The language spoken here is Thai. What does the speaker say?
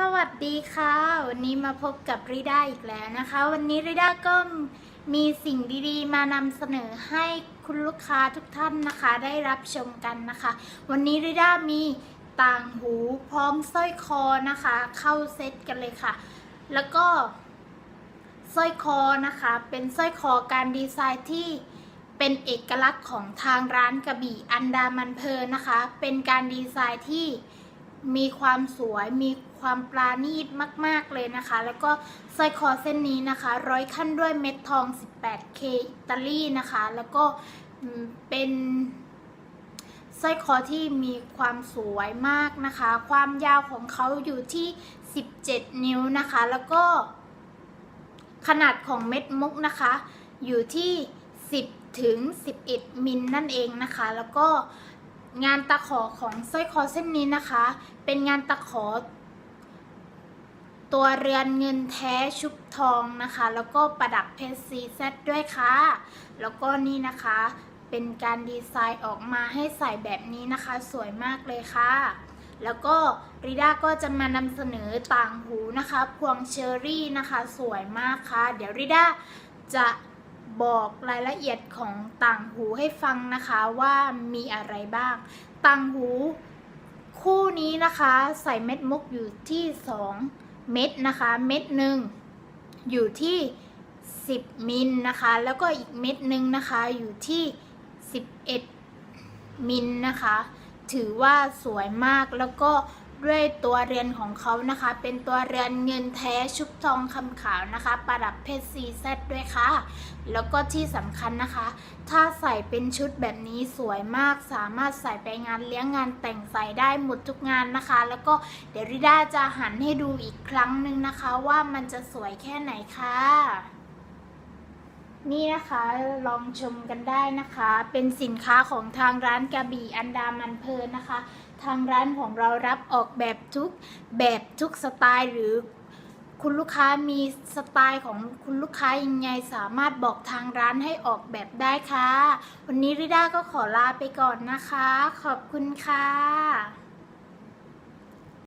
สวัสดีค่ะ วันนี้มาพบกับริด้าอีกแล้วนะคะ วันนี้ริด้าก็มีสิ่งดีๆ มานำเสนอให้คุณลูกค้าทุกท่านนะคะ ได้รับชมกันนะคะ วันนี้ริด้ามีต่างหูพร้อมสร้อยคอนะคะ เข้าเซตกันเลยค่ะ แล้วก็สร้อยคอนะคะ เป็นสร้อยคอการดีไซน์ที่เป็นเอกลักษณ์ของทางร้านกระบี่อันดามันเพลนนะคะ เป็นการดีไซน์ที่ มีความสวยมีความปราณีตมาก ๆ เลยนะคะ แล้วก็สร้อยคอเส้นนี้นะคะ ร้อยขั้นด้วยเม็ดทอง 18K อิตาลีนะคะ แล้วก็เป็นสร้อยคอที่มีความสวยมากนะคะ ความยาวของเขาอยู่ที่ 17 นิ้วนะคะ แล้วก็ขนาดของเม็ดมุกนะคะ อยู่ที่ 10 ถึง 11 มิลนั่นเองนะคะ แล้วก็ งานตะขอของสร้อยคอเส้นนี้นะคะ เป็นงานตะขอ ตัวเรือนเงินแท้ชุบทองนะคะ แล้วก็ประดับเพชรซีเซตด้วยค่ะ แล้วก็นี่นะคะ เป็นการดีไซน์ออกมาให้ใส่แบบนี้นะคะ สวยมากเลยค่ะ แล้วก็ริด้าก็จะมานำเสนอต่างหูนะคะ พวงเชอรี่นะคะ สวยมากค่ะ เดี๋ยวริด้าจะ บอกรายละเอียดของต่างหูให้ฟังนะคะว่ามีอะไรบ้าง ต่างหูคู่นี้นะคะใส่เม็ดมุกอยู่ที่ 2 เม็ดนะคะ เม็ดหนึ่งอยู่ที่ 10 มิลนะคะ แล้วก็อีกเม็ดหนึ่งนะคะอยู่ที่ 11 มิลนะคะ ถือว่าสวยมากแล้วก็ ด้วยตัวเรือนของเขานะคะ เป็นตัวเรือนเงินแท้ชุบทองคำขาวนะคะ ประดับเพชรซีแซดด้วยค่ะ แล้วก็ที่สำคัญนะคะ ถ้าใส่เป็นชุดแบบนี้สวยมาก สามารถใส่ไปงานเลี้ยงงานแต่งใส่ได้หมดทุกงานนะคะ แล้วก็เดี๋ยวริด้าจะหันให้ดูอีกครั้งหนึ่งนะคะ ว่ามันจะสวยแค่ไหนค่ะ นี่นะคะลองชมกันได้นะคะ เป็นสินค้าของทางร้านกระบี่อันดามันเพลินนะคะ ทางร้านของเรารับออกแบบทุกแบบทุกสไตล์หรือคุณลูกค้ามีสไตล์ของคุณลูกค้ายังไงสามารถบอกทางร้านให้ออกแบบได้ค่ะ วันนี้ริด้าก็ขอลาไปก่อนนะคะ ขอบคุณค่ะ